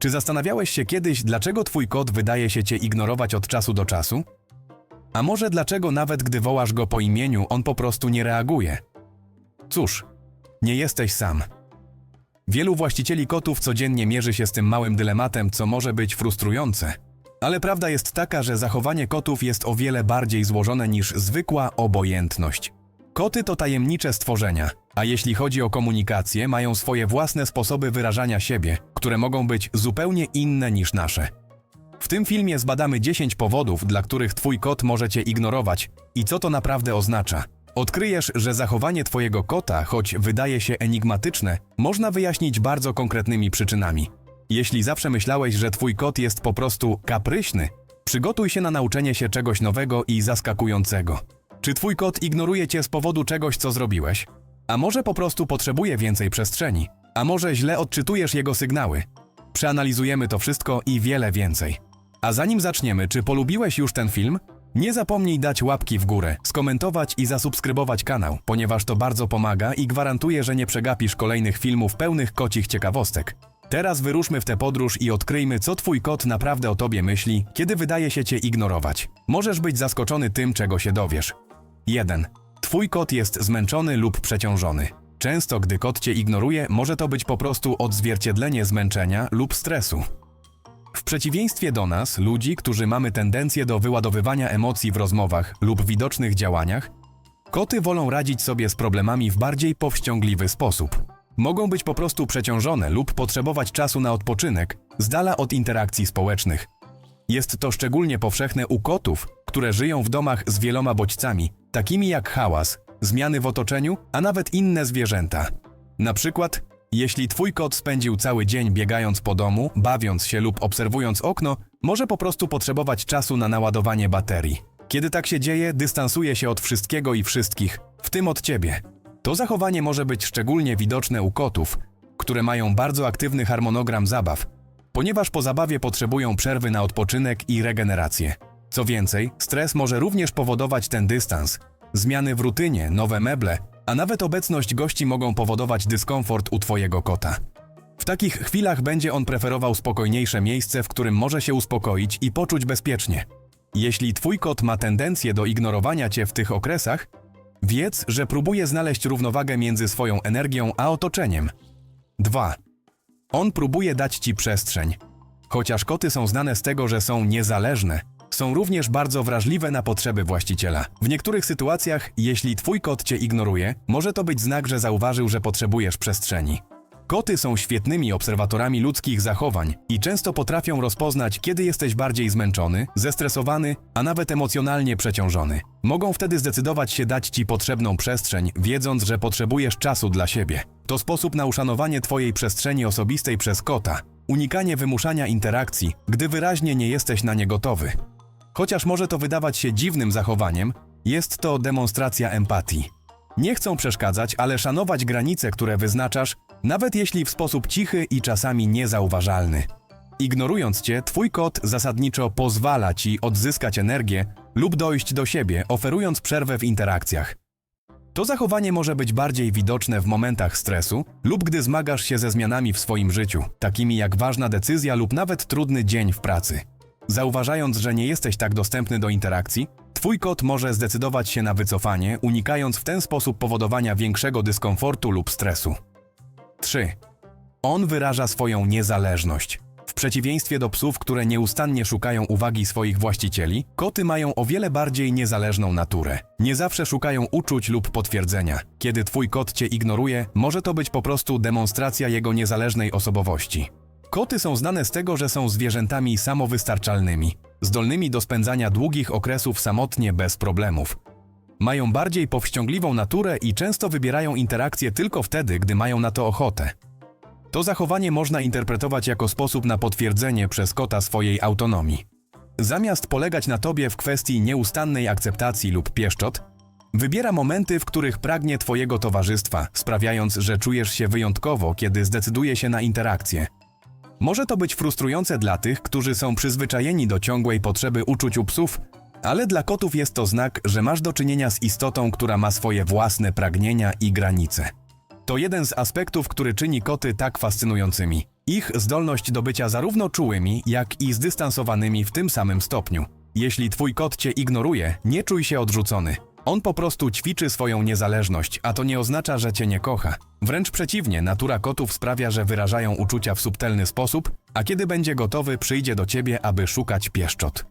Czy zastanawiałeś się kiedyś, dlaczego twój kot wydaje się cię ignorować od czasu do czasu? A może dlaczego nawet gdy wołasz go po imieniu, on po prostu nie reaguje? Cóż, nie jesteś sam. Wielu właścicieli kotów codziennie mierzy się z tym małym dylematem, co może być frustrujące. Ale prawda jest taka, że zachowanie kotów jest o wiele bardziej złożone niż zwykła obojętność. Koty to tajemnicze stworzenia, a jeśli chodzi o komunikację, mają swoje własne sposoby wyrażania siebie, które mogą być zupełnie inne niż nasze. W tym filmie zbadamy 10 powodów, dla których twój kot może cię ignorować i co to naprawdę oznacza. Odkryjesz, że zachowanie twojego kota, choć wydaje się enigmatyczne, można wyjaśnić bardzo konkretnymi przyczynami. Jeśli zawsze myślałeś, że twój kot jest po prostu kapryśny, przygotuj się na nauczenie się czegoś nowego i zaskakującego. Czy twój kot ignoruje cię z powodu czegoś, co zrobiłeś? A może po prostu potrzebuje więcej przestrzeni? A może źle odczytujesz jego sygnały? Przeanalizujemy to wszystko i wiele więcej. A zanim zaczniemy, czy polubiłeś już ten film? Nie zapomnij dać łapki w górę, skomentować i zasubskrybować kanał, ponieważ to bardzo pomaga i gwarantuje, że nie przegapisz kolejnych filmów pełnych kocich ciekawostek. Teraz wyruszmy w tę podróż i odkryjmy, co twój kot naprawdę o tobie myśli, kiedy wydaje się cię ignorować. Możesz być zaskoczony tym, czego się dowiesz. 1. Twój kot jest zmęczony lub przeciążony. Często, gdy kot cię ignoruje, może to być po prostu odzwierciedlenie zmęczenia lub stresu. W przeciwieństwie do nas, ludzi, którzy mamy tendencję do wyładowywania emocji w rozmowach lub widocznych działaniach, koty wolą radzić sobie z problemami w bardziej powściągliwy sposób. Mogą być po prostu przeciążone lub potrzebować czasu na odpoczynek, z dala od interakcji społecznych. Jest to szczególnie powszechne u kotów, które żyją w domach z wieloma bodźcami, takimi jak hałas, zmiany w otoczeniu, a nawet inne zwierzęta. Na przykład, jeśli twój kot spędził cały dzień biegając po domu, bawiąc się lub obserwując okno, może po prostu potrzebować czasu na naładowanie baterii. Kiedy tak się dzieje, dystansuje się od wszystkiego i wszystkich, w tym od ciebie. To zachowanie może być szczególnie widoczne u kotów, które mają bardzo aktywny harmonogram zabaw, ponieważ po zabawie potrzebują przerwy na odpoczynek i regenerację. Co więcej, stres może również powodować ten dystans. Zmiany w rutynie, nowe meble, a nawet obecność gości mogą powodować dyskomfort u twojego kota. W takich chwilach będzie on preferował spokojniejsze miejsce, w którym może się uspokoić i poczuć bezpiecznie. Jeśli twój kot ma tendencję do ignorowania cię w tych okresach, wiedz, że próbuje znaleźć równowagę między swoją energią a otoczeniem. 2. On próbuje dać ci przestrzeń. Chociaż koty są znane z tego, że są niezależne, są również bardzo wrażliwe na potrzeby właściciela. W niektórych sytuacjach, jeśli twój kot cię ignoruje, może to być znak, że zauważył, że potrzebujesz przestrzeni. Koty są świetnymi obserwatorami ludzkich zachowań i często potrafią rozpoznać, kiedy jesteś bardziej zmęczony, zestresowany, a nawet emocjonalnie przeciążony. Mogą wtedy zdecydować się dać ci potrzebną przestrzeń, wiedząc, że potrzebujesz czasu dla siebie. To sposób na uszanowanie twojej przestrzeni osobistej przez kota, unikanie wymuszania interakcji, gdy wyraźnie nie jesteś na nie gotowy. Chociaż może to wydawać się dziwnym zachowaniem, jest to demonstracja empatii. Nie chcą przeszkadzać, ale szanować granice, które wyznaczasz, nawet jeśli w sposób cichy i czasami niezauważalny. Ignorując cię, twój kot zasadniczo pozwala ci odzyskać energię lub dojść do siebie, oferując przerwę w interakcjach. To zachowanie może być bardziej widoczne w momentach stresu lub gdy zmagasz się ze zmianami w swoim życiu, takimi jak ważna decyzja lub nawet trudny dzień w pracy. Zauważając, że nie jesteś tak dostępny do interakcji, twój kot może zdecydować się na wycofanie, unikając w ten sposób powodowania większego dyskomfortu lub stresu. 3. On wyraża swoją niezależność. W przeciwieństwie do psów, które nieustannie szukają uwagi swoich właścicieli, koty mają o wiele bardziej niezależną naturę. Nie zawsze szukają uczuć lub potwierdzenia. Kiedy twój kot cię ignoruje, może to być po prostu demonstracja jego niezależnej osobowości. Koty są znane z tego, że są zwierzętami samowystarczalnymi, zdolnymi do spędzania długich okresów samotnie bez problemów. Mają bardziej powściągliwą naturę i często wybierają interakcje tylko wtedy, gdy mają na to ochotę. To zachowanie można interpretować jako sposób na potwierdzenie przez kota swojej autonomii. Zamiast polegać na tobie w kwestii nieustannej akceptacji lub pieszczot, wybiera momenty, w których pragnie twojego towarzystwa, sprawiając, że czujesz się wyjątkowo, kiedy zdecyduje się na interakcję. Może to być frustrujące dla tych, którzy są przyzwyczajeni do ciągłej potrzeby uczuć u psów, ale dla kotów jest to znak, że masz do czynienia z istotą, która ma swoje własne pragnienia i granice. To jeden z aspektów, który czyni koty tak fascynującymi. Ich zdolność do bycia zarówno czułymi, jak i zdystansowanymi w tym samym stopniu. Jeśli twój kot cię ignoruje, nie czuj się odrzucony. On po prostu ćwiczy swoją niezależność, a to nie oznacza, że cię nie kocha. Wręcz przeciwnie, natura kotów sprawia, że wyrażają uczucia w subtelny sposób, a kiedy będzie gotowy, przyjdzie do ciebie, aby szukać pieszczot.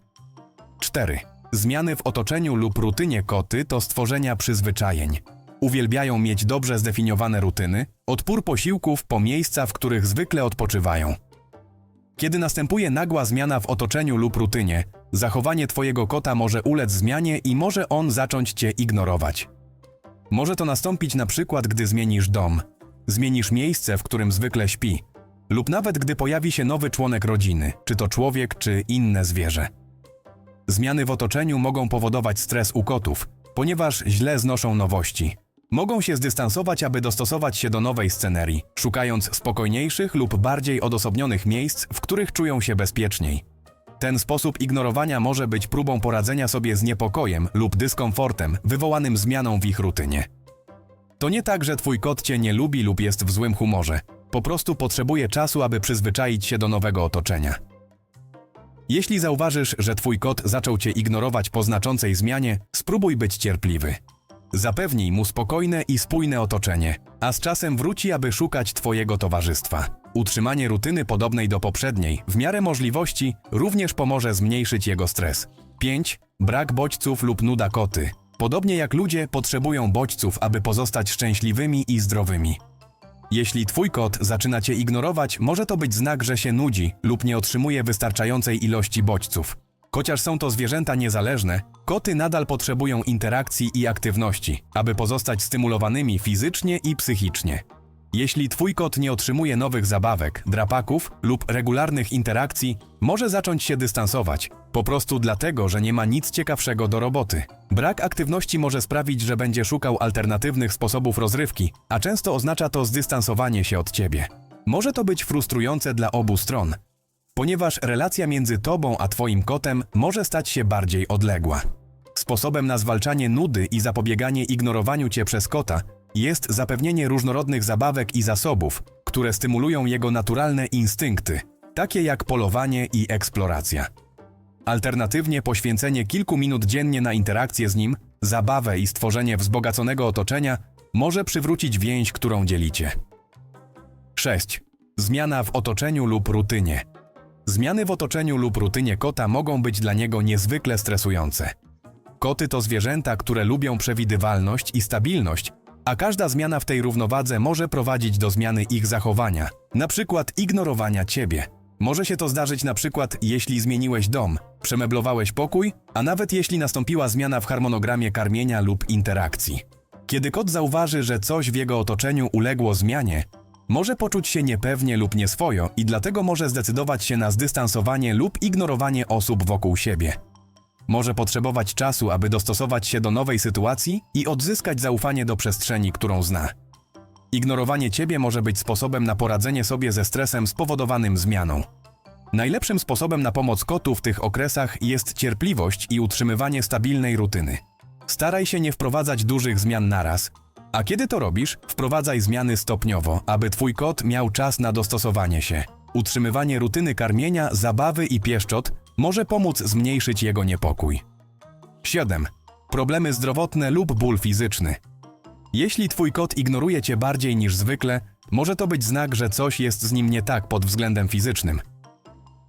4. Zmiany w otoczeniu lub rutynie koty to stworzenia przyzwyczajeń. Uwielbiają mieć dobrze zdefiniowane rutyny, odpór posiłków po miejsca, w których zwykle odpoczywają. Kiedy następuje nagła zmiana w otoczeniu lub rutynie, zachowanie Twojego kota może ulec zmianie i może on zacząć Cię ignorować. Może to nastąpić na przykład, gdy zmienisz dom, zmienisz miejsce, w którym zwykle śpi, lub nawet gdy pojawi się nowy członek rodziny, czy to człowiek, czy inne zwierzę. Zmiany w otoczeniu mogą powodować stres u kotów, ponieważ źle znoszą nowości. Mogą się zdystansować, aby dostosować się do nowej scenerii, szukając spokojniejszych lub bardziej odosobnionych miejsc, w których czują się bezpieczniej. Ten sposób ignorowania może być próbą poradzenia sobie z niepokojem lub dyskomfortem wywołanym zmianą w ich rutynie. To nie tak, że twój kot cię nie lubi lub jest w złym humorze. Po prostu potrzebuje czasu, aby przyzwyczaić się do nowego otoczenia. Jeśli zauważysz, że twój kot zaczął cię ignorować po znaczącej zmianie, spróbuj być cierpliwy. Zapewnij mu spokojne i spójne otoczenie, a z czasem wróci, aby szukać twojego towarzystwa. Utrzymanie rutyny podobnej do poprzedniej, w miarę możliwości, również pomoże zmniejszyć jego stres. 5. Brak bodźców lub nuda koty. Podobnie jak ludzie potrzebują bodźców, aby pozostać szczęśliwymi i zdrowymi. Jeśli twój kot zaczyna cię ignorować, może to być znak, że się nudzi lub nie otrzymuje wystarczającej ilości bodźców. Chociaż są to zwierzęta niezależne, koty nadal potrzebują interakcji i aktywności, aby pozostać stymulowanymi fizycznie i psychicznie. Jeśli twój kot nie otrzymuje nowych zabawek, drapaków lub regularnych interakcji, może zacząć się dystansować, po prostu dlatego, że nie ma nic ciekawszego do roboty. Brak aktywności może sprawić, że będzie szukał alternatywnych sposobów rozrywki, a często oznacza to zdystansowanie się od ciebie. Może to być frustrujące dla obu stron, ponieważ relacja między tobą a twoim kotem może stać się bardziej odległa. Sposobem na zwalczanie nudy i zapobieganie ignorowaniu cię przez kota jest zapewnienie różnorodnych zabawek i zasobów, które stymulują jego naturalne instynkty, takie jak polowanie i eksploracja. Alternatywnie poświęcenie kilku minut dziennie na interakcję z nim, zabawę i stworzenie wzbogaconego otoczenia może przywrócić więź, którą dzielicie. 6. Zmiana w otoczeniu lub rutynie. Zmiany w otoczeniu lub rutynie kota mogą być dla niego niezwykle stresujące. Koty to zwierzęta, które lubią przewidywalność i stabilność, a każda zmiana w tej równowadze może prowadzić do zmiany ich zachowania, na przykład ignorowania ciebie. Może się to zdarzyć na przykład, jeśli zmieniłeś dom, przemeblowałeś pokój, a nawet jeśli nastąpiła zmiana w harmonogramie karmienia lub interakcji. Kiedy kot zauważy, że coś w jego otoczeniu uległo zmianie, może poczuć się niepewnie lub nieswojo i dlatego może zdecydować się na zdystansowanie lub ignorowanie osób wokół siebie. Może potrzebować czasu, aby dostosować się do nowej sytuacji i odzyskać zaufanie do przestrzeni, którą zna. Ignorowanie ciebie może być sposobem na poradzenie sobie ze stresem spowodowanym zmianą. Najlepszym sposobem na pomoc kotu w tych okresach jest cierpliwość i utrzymywanie stabilnej rutyny. Staraj się nie wprowadzać dużych zmian naraz, a kiedy to robisz, wprowadzaj zmiany stopniowo, aby twój kot miał czas na dostosowanie się. Utrzymywanie rutyny karmienia, zabawy i pieszczot może pomóc zmniejszyć jego niepokój. 7. Problemy zdrowotne lub ból fizyczny. Jeśli twój kot ignoruje cię bardziej niż zwykle, może to być znak, że coś jest z nim nie tak pod względem fizycznym.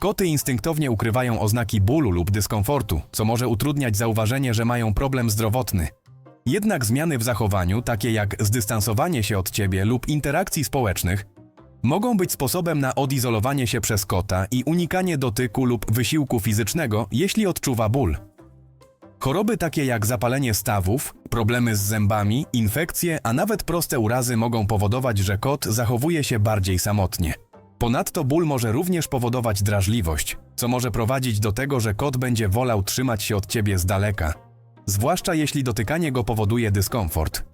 Koty instynktownie ukrywają oznaki bólu lub dyskomfortu, co może utrudniać zauważenie, że mają problem zdrowotny. Jednak zmiany w zachowaniu, takie jak zdystansowanie się od ciebie lub interakcji społecznych, mogą być sposobem na odizolowanie się przez kota i unikanie dotyku lub wysiłku fizycznego, jeśli odczuwa ból. Choroby takie jak zapalenie stawów, problemy z zębami, infekcje, a nawet proste urazy mogą powodować, że kot zachowuje się bardziej samotnie. Ponadto ból może również powodować drażliwość, co może prowadzić do tego, że kot będzie wolał trzymać się od ciebie z daleka, zwłaszcza jeśli dotykanie go powoduje dyskomfort.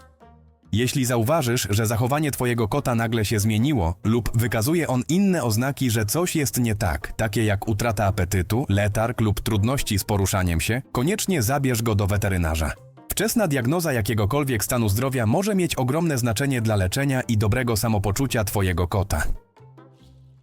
Jeśli zauważysz, że zachowanie twojego kota nagle się zmieniło lub wykazuje on inne oznaki, że coś jest nie tak, takie jak utrata apetytu, letarg lub trudności z poruszaniem się, koniecznie zabierz go do weterynarza. Wczesna diagnoza jakiegokolwiek stanu zdrowia może mieć ogromne znaczenie dla leczenia i dobrego samopoczucia twojego kota.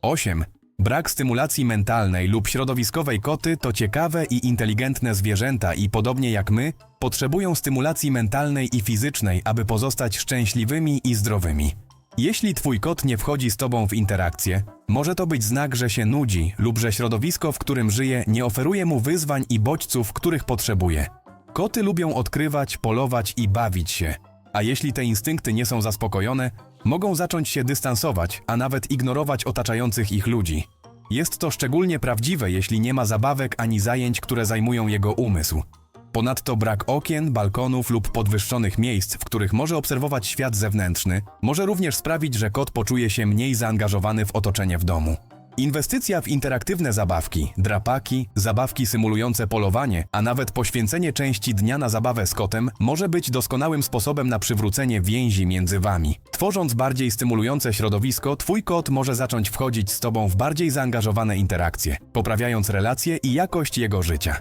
8. Brak stymulacji mentalnej lub środowiskowej koty to ciekawe i inteligentne zwierzęta i podobnie jak my, potrzebują stymulacji mentalnej i fizycznej, aby pozostać szczęśliwymi i zdrowymi. Jeśli twój kot nie wchodzi z tobą w interakcję, może to być znak, że się nudzi lub że środowisko, w którym żyje, nie oferuje mu wyzwań i bodźców, których potrzebuje. Koty lubią odkrywać, polować i bawić się, a jeśli te instynkty nie są zaspokojone, mogą zacząć się dystansować, a nawet ignorować otaczających ich ludzi. Jest to szczególnie prawdziwe, jeśli nie ma zabawek ani zajęć, które zajmują jego umysł. Ponadto brak okien, balkonów lub podwyższonych miejsc, w których może obserwować świat zewnętrzny, może również sprawić, że kot poczuje się mniej zaangażowany w otoczenie w domu. Inwestycja w interaktywne zabawki, drapaki, zabawki symulujące polowanie, a nawet poświęcenie części dnia na zabawę z kotem może być doskonałym sposobem na przywrócenie więzi między wami. Tworząc bardziej stymulujące środowisko, twój kot może zacząć wchodzić z tobą w bardziej zaangażowane interakcje, poprawiając relacje i jakość jego życia.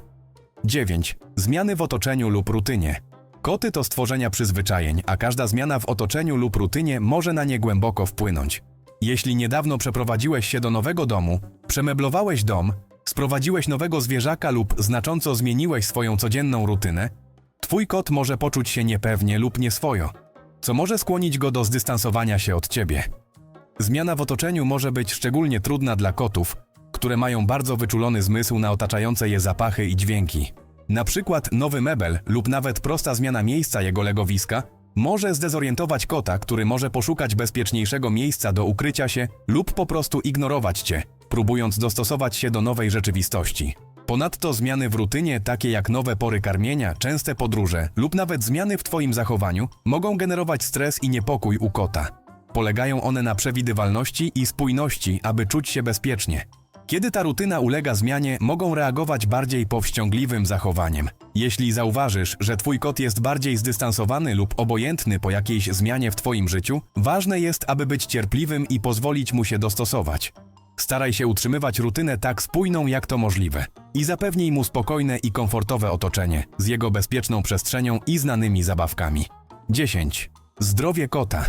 9. Zmiany w otoczeniu lub rutynie. Koty to stworzenia przyzwyczajeń, a każda zmiana w otoczeniu lub rutynie może na nie głęboko wpłynąć. Jeśli niedawno przeprowadziłeś się do nowego domu, przemeblowałeś dom, sprowadziłeś nowego zwierzaka lub znacząco zmieniłeś swoją codzienną rutynę, twój kot może poczuć się niepewnie lub nieswojo, co może skłonić go do zdystansowania się od ciebie. Zmiana w otoczeniu może być szczególnie trudna dla kotów, które mają bardzo wyczulony zmysł na otaczające je zapachy i dźwięki. Na przykład nowy mebel lub nawet prosta zmiana miejsca jego legowiska może zdezorientować kota, który może poszukać bezpieczniejszego miejsca do ukrycia się lub po prostu ignorować cię, próbując dostosować się do nowej rzeczywistości. Ponadto zmiany w rutynie, takie jak nowe pory karmienia, częste podróże lub nawet zmiany w Twoim zachowaniu, mogą generować stres i niepokój u kota. Polegają one na przewidywalności i spójności, aby czuć się bezpiecznie. Kiedy ta rutyna ulega zmianie, mogą reagować bardziej powściągliwym zachowaniem. Jeśli zauważysz, że twój kot jest bardziej zdystansowany lub obojętny po jakiejś zmianie w twoim życiu, ważne jest, aby być cierpliwym i pozwolić mu się dostosować. Staraj się utrzymywać rutynę tak spójną, jak to możliwe. I zapewnij mu spokojne i komfortowe otoczenie, z jego bezpieczną przestrzenią i znanymi zabawkami. 10. Zdrowie kota.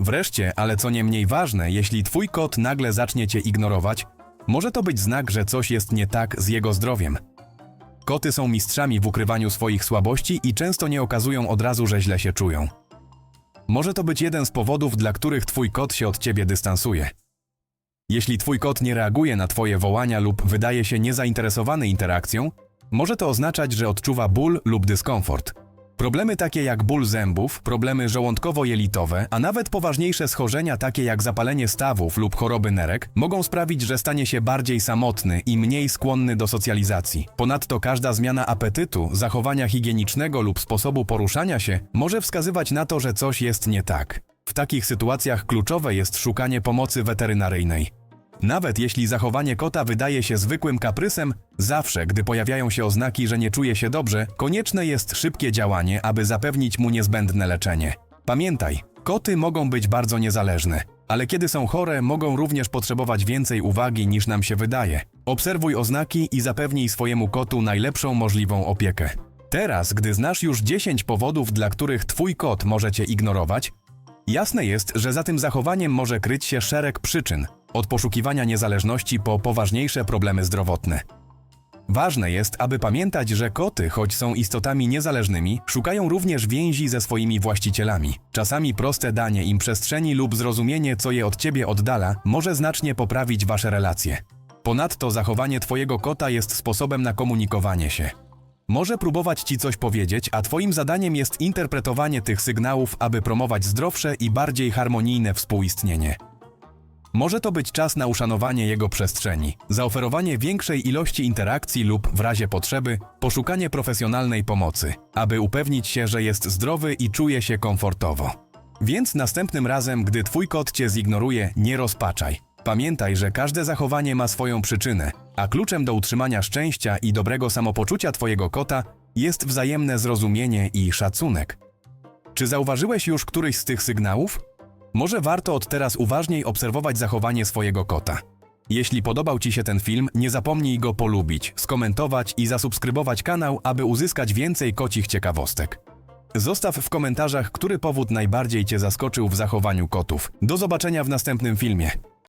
Wreszcie, ale co nie mniej ważne, jeśli twój kot nagle zacznie cię ignorować, może to być znak, że coś jest nie tak z jego zdrowiem. Koty są mistrzami w ukrywaniu swoich słabości i często nie okazują od razu, że źle się czują. Może to być jeden z powodów, dla których twój kot się od ciebie dystansuje. Jeśli twój kot nie reaguje na twoje wołania lub wydaje się niezainteresowany interakcją, może to oznaczać, że odczuwa ból lub dyskomfort. Problemy takie jak ból zębów, problemy żołądkowo-jelitowe, a nawet poważniejsze schorzenia takie jak zapalenie stawów lub choroby nerek mogą sprawić, że stanie się bardziej samotny i mniej skłonny do socjalizacji. Ponadto każda zmiana apetytu, zachowania higienicznego lub sposobu poruszania się może wskazywać na to, że coś jest nie tak. W takich sytuacjach kluczowe jest szukanie pomocy weterynaryjnej. Nawet jeśli zachowanie kota wydaje się zwykłym kaprysem, zawsze, gdy pojawiają się oznaki, że nie czuje się dobrze, konieczne jest szybkie działanie, aby zapewnić mu niezbędne leczenie. Pamiętaj, koty mogą być bardzo niezależne, ale kiedy są chore, mogą również potrzebować więcej uwagi niż nam się wydaje. Obserwuj oznaki i zapewnij swojemu kotu najlepszą możliwą opiekę. Teraz, gdy znasz już 10 powodów, dla których twój kot może cię ignorować, Jasne jest, że za tym zachowaniem może kryć się szereg przyczyn, od poszukiwania niezależności po poważniejsze problemy zdrowotne. Ważne jest, aby pamiętać, że koty, choć są istotami niezależnymi, szukają również więzi ze swoimi właścicielami. Czasami proste danie im przestrzeni lub zrozumienie, co je od ciebie oddala, może znacznie poprawić wasze relacje. Ponadto zachowanie twojego kota jest sposobem na komunikowanie się. Może próbować ci coś powiedzieć, a twoim zadaniem jest interpretowanie tych sygnałów, aby promować zdrowsze i bardziej harmonijne współistnienie. Może to być czas na uszanowanie jego przestrzeni, zaoferowanie większej ilości interakcji lub, w razie potrzeby, poszukanie profesjonalnej pomocy, aby upewnić się, że jest zdrowy i czuje się komfortowo. Więc następnym razem, gdy twój kot cię zignoruje, nie rozpaczaj. Pamiętaj, że każde zachowanie ma swoją przyczynę, a kluczem do utrzymania szczęścia i dobrego samopoczucia twojego kota jest wzajemne zrozumienie i szacunek. Czy zauważyłeś już któryś z tych sygnałów? Może warto od teraz uważniej obserwować zachowanie swojego kota. Jeśli podobał Ci się ten film, nie zapomnij go polubić, skomentować i zasubskrybować kanał, aby uzyskać więcej kocich ciekawostek. Zostaw w komentarzach, który powód najbardziej Cię zaskoczył w zachowaniu kotów. Do zobaczenia w następnym filmie.